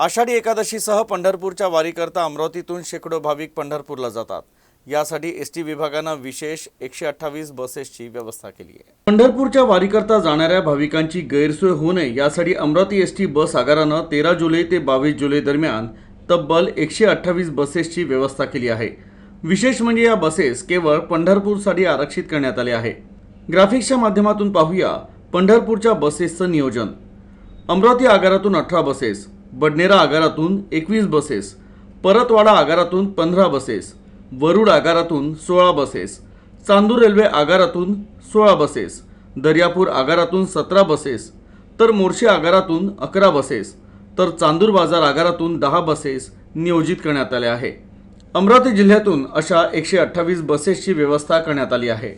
आषाढी एकादशीसह पंढरपूरच्या वारीकरता अमरावतीतून शेकडो भाविक पंढरपूरला जातात. यासाठी एस टी विभागानं विशेष एकशे अठ्ठावीस बसेसची व्यवस्था केली आहे. पंढरपूरच्या वारीकरता जाणाऱ्या भाविकांची गैरसोय होऊ नये यासाठी अमरावती एस टी बस आगारानं तेरा जुलै ते बावीस जुलै दरम्यान तब्बल एकशे अठ्ठावीस बसेसची व्यवस्था केली आहे. विशेष म्हणजे या बसेस केवळ पंढरपूरसाठी आरक्षित करण्यात आले आहे. ग्राफिक्सच्या माध्यमातून पाहूया पंढरपूरच्या बसेसचं नियोजन. अमरावती आगारातून अठरा बसेस बडनेरा आगारातून एकवीस बसेस परतवाडा आगारातून पंधरा बसेस वरुड आगारातून सोळा बसेस चांदूर रेल्वे आगारातून सोळा बसेस दर्यापूर आगारातून सतरा बसेस तर मोर्शी आगारातून अकरा बसेस तर चांदूर बाजार आगारातून दहा बसेस नियोजित करण्यात आल्या आहे. अमरावती जिल्ह्यातून अशा एकशे अठ्ठावीस बसेसची व्यवस्था करण्यात आली आहे.